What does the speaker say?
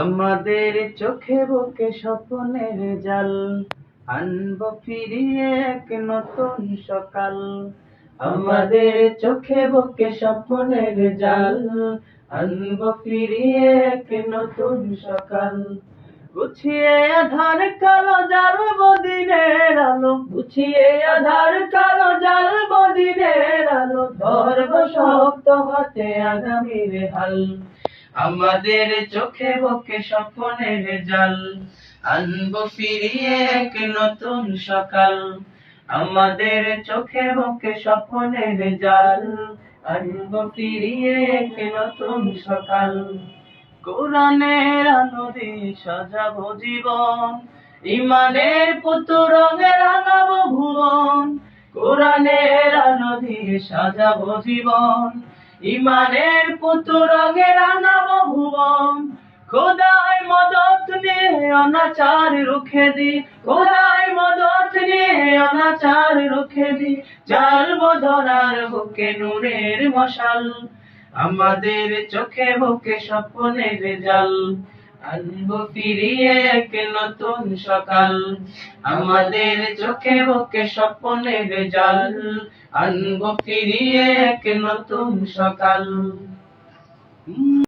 আমাদের চোখে বুকে স্বপ্নের জাল, আনব ফিরিয়ে এক নতুন সকাল। আমাদের চোখে বুকে স্বপ্নের জাল, আনব ফিরিয়ে এক নতুন সকাল। গুছিয়ে আধার কালো জাল বদিনের আলো, গুছিয়ে আধার কালো জাল বদিনের আলো, ধরব শক্ত হাতে আগামীর হাল। আমাদের চোখে বুকে স্বপ্নের জাল। আনব ফিরিয়ে এক নতুন সকাল। আমাদের চোখে বুকে স্বপ্নের জাল। আনব ফিরিয়ে এক নতুন সকাল। কোরআনের আলো দিয়ে সাজাবো জীবন। ইমানের পুতু রঙে রাঙাবো ভুবন। কোরআনের আলো দিয়ে সাজাবো জীবন। ইমানের পুতু রঙে খোদাই মদত নিয়ে অনাচার রুখে দি। মদত নিয়ে অনাচার রুখে দি। মশাল। আমাদের চোখে বুকে স্বপ্নের জাল। আনব ফিরিয়ে এক নতুন সকাল। আমাদের চোখে বুকে স্বপ্নের জাল। আনব ফিরিয়ে এক নতুন সকাল।